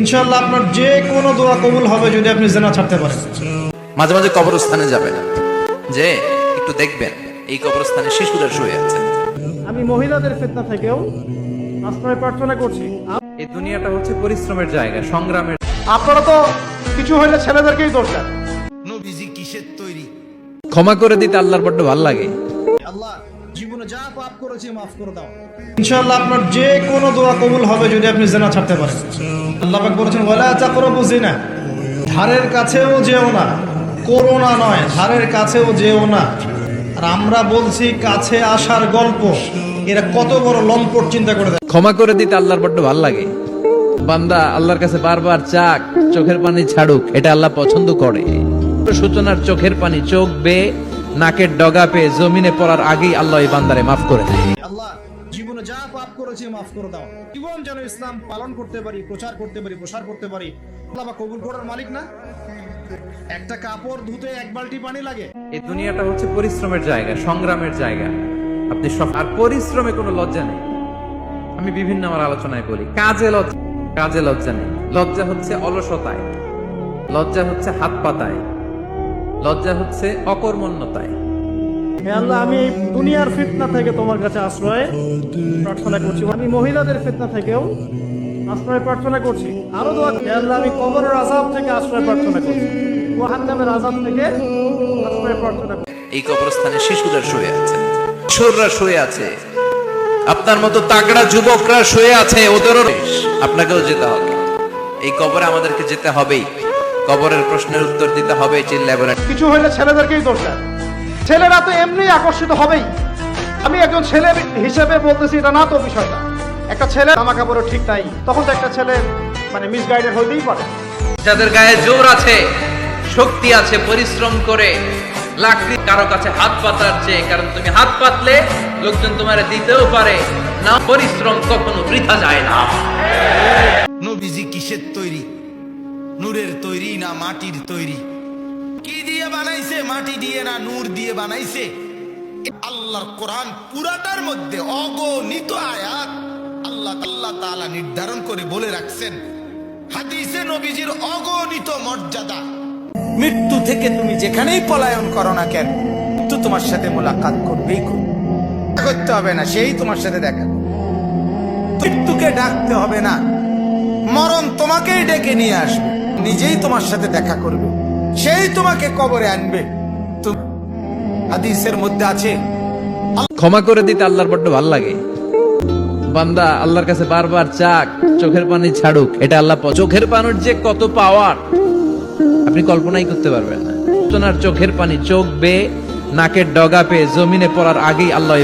ইনশাল্লাহ আপনার যে কোনো দোয়া কবুল হবে যদি আপনি জেনা ছাড়তে পারেন। মাঝে মাঝে কবরস্থানে যাবেন যে একটু দেখবেন এই কবরস্থানে শিশুরা শুয়ে আছে। আমি মহিলাদের ফেতনা থেকেও আশ্রয় প্রার্থনা করছি। এই দুনিয়াটা হচ্ছে পরিশ্রমের জায়গা সংগ্রামের আপনারা তো কিছু হইলে ছেলেদেরকেই দোষ দেন নবীজি কিসের তৈরি? ক্ষমা করে দিতে আল্লাহর বড্ড ভালো লাগে। জীবনে যা পাপ করেছি মাফ করে দাও। ইনশাআল্লাহ আপনার যে কোনো দোয়া কবুল হবে যদি আপনি জেনা ছাড়তে পারেন। আল্লাহ পাক বলেছেন, ওয়ালা তাকরাবু জিনা ধারের কাছেও যেও না, করোনা নয়, ধারের কাছেও যেও না। আর আমরা বলছি, কাছে আসার গল্প, এরা কত বড় লম্পট চিন্তা করে দেয়। ক্ষমা করে দিতে আল্লাহর বড্ড ভালো লাগে। বান্দা আল্লাহর কাছে বারবার চাক, চোখের পানি ছাড়ুক, এটা আল্লাহ পছন্দ করে। সূচনার চোখের পানি চোখ বে নাকের ডগা পেয়ে জমিনে পড়ার আগেই আল্লাহ এই বান্দারে মাফ করে দেয়। আল্লাহ জীবনে যা পাপ করেছি মাফ করে দাও। জীবন যেন ইসলাম পালন করতে পারি প্রচার করতে পারি প্রসার করতে পারি। আল্লাহ বা কবুল করার মালিক না? একটা কাপড় ধুতে এক বালতি পানি লাগে। এই দুনিয়াটা হচ্ছে পরিশ্রমের জায়গা সংগ্রামের জায়গা। আপনি সব আর পরিশ্রমে কোনো লজ্জা নেই। আমি বিভিন্ন আমার আলোচনায় বলি কাজে লজ্জা কাজে লজ্জা নেই। লজ্জা হচ্ছে অলসতায়। লজ্জা হচ্ছে হাত পাতায়। লজ্জা হচ্ছে অকর্মণ্যতায়। হে আল্লাহ আমি দুনিয়ার ফিতনা থেকে তোমার কাছে আশ্রয় প্রার্থনা করছি। আমি মহিলাদের ফিতনা থেকেও আশ্রয় প্রার্থনা করছি। আরও দোয়া হে আল্লাহ আমি কবরের আজাব থেকে আশ্রয় প্রার্থনা করছি। আজাব থেকে আশ্রয় প্রার্থনা করছি। এই কবরস্থানে শিশুরা শুয়ে আছে কিশোররা শুয়ে আছে আপনার মতো তাগড়া যুবকরা শুয়ে আছে ওদেরও আপনাকেও যেতে হবে। এই কবরে আমাদেরকে যেতে হবেই। কবরের প্রশ্নের উত্তর দিতে হবে চিল্লায় বলেন কিছু হইলে ছেলেদেরকেই দোষ দেন। ছেলেরা তো এমনি আকর্ষিত হবেই। আমি একজন ছেলে হিসেবে বলতেছি এটা না তো বিষয়টা। একটা ছেলে জামা কাপড় ঠিক তাই তখন তো একটা ছেলে মানে মিসগাইডেড হইতেই পারে। যাদের গায়ে জোর আছে শক্তি আছে পরিশ্রম করে লাকড়ি কারও কাছে হাত পাতার চেয়ে কারণ তুমি হাত পাতলে লোকজন তোমার দিতেও পারে না পরিশ্রম কখনো বৃথা যায় না। নবীজি কিসের তৈরি? নূরের তৈরি না মাটির তৈরি? কি দিয়ে বানাইছে? মাটি দিয়ে না নূর দিয়ে বানাইছে? আল্লাহর কোরআন পুরাটার মধ্যে অগণিত আয়াত আল্লাহ আল্লাহ তালা নির্ধারণ করে বলে রাখছেন। হাদিসে নবীজির অগণিত মর্যাদা। মৃত্যু থেকে তুমি যেখানেই পলায়ন করো না কেন, মৃত্যু তোমার সাথে মোলাকাত করবেই করবে। করতে হবে না, সেই তোমার সাথে দেখা। মৃত্যুকে ডাকতে হবে না। মরণ তোমাকেই ডেকে নিয়ে আসবে। নিজেই তোমার সাথে দেখা করবে। সেই তোমাকে কবরে আনবে। হাদিসের মধ্যে আছে, ক্ষমা করে দিতে আল্লাহর বড্ড ভালো লাগে। বান্দা আল্লাহর কাছে বারবার চাক, চোখের পানি ছাড়ুক, এটা আল্লাহ চোখের পানির যে কত পাওয়ার আপনি কল্পনাই করতে পারবেন না। চোখের পানি, চোখ বে, নাকের ডগা পেয়ে জমিনে পড়ার আগেই আল্লাহ